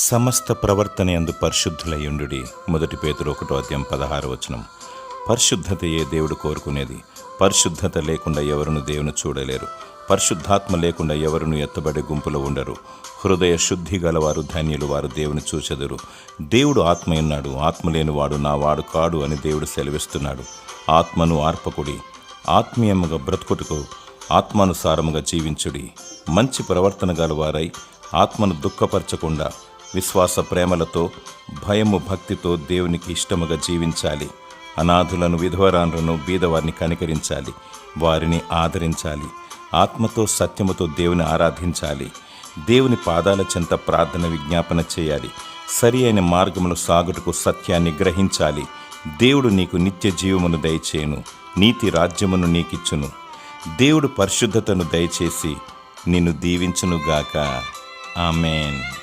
సమస్త ప్రవర్తన ఎందు పరిశుద్ధులయ్యుండుడి. మొదటి పేతురు ఒకటో అధ్యాయం పదహారు వచనం. పరిశుద్ధతయే దేవుడు కోరుకునేది. పరిశుద్ధత లేకుండా ఎవరును దేవుని చూడలేరు. పరిశుద్ధాత్మ లేకుండా ఎవరును ఎత్తబడే గుంపులో ఉండరు. హృదయ శుద్ధి గలవారు ధన్యులు వారు దేవుని చూచెదరు. దేవుడు ఆత్మయున్నాడు. ఆత్మ లేనివాడు నా వాడు కాడు అని దేవుడు సెలవిస్తున్నాడు. ఆత్మను ఆర్పకుడి. ఆత్మీయముగా బ్రతుకుటకు ఆత్మానుసారముగా జీవించుడి. మంచి ప్రవర్తన గలవారై ఆత్మను దుఃఖపరచకుండా విశ్వాస ప్రేమలతో భయము భక్తితో దేవునికి ఇష్టముగా జీవించాలి. అనాథులను విధవరాన్లను బీదవారిని కనికరించాలి. వారిని ఆదరించాలి. ఆత్మతో సత్యముతో దేవుని ఆరాధించాలి. దేవుని పాదాల చెంత ప్రార్థన విజ్ఞాపన చేయాలి. సరి అయిన మార్గమును సాగుటకు సత్యాన్ని గ్రహించాలి. దేవుడు నీకు నిత్య జీవమును దయచేయును. నీతి రాజ్యమును నీకిచ్చును. దేవుడు పరిశుద్ధతను దయచేసి నిన్ను దీవించునుగాక. ఆమెన్.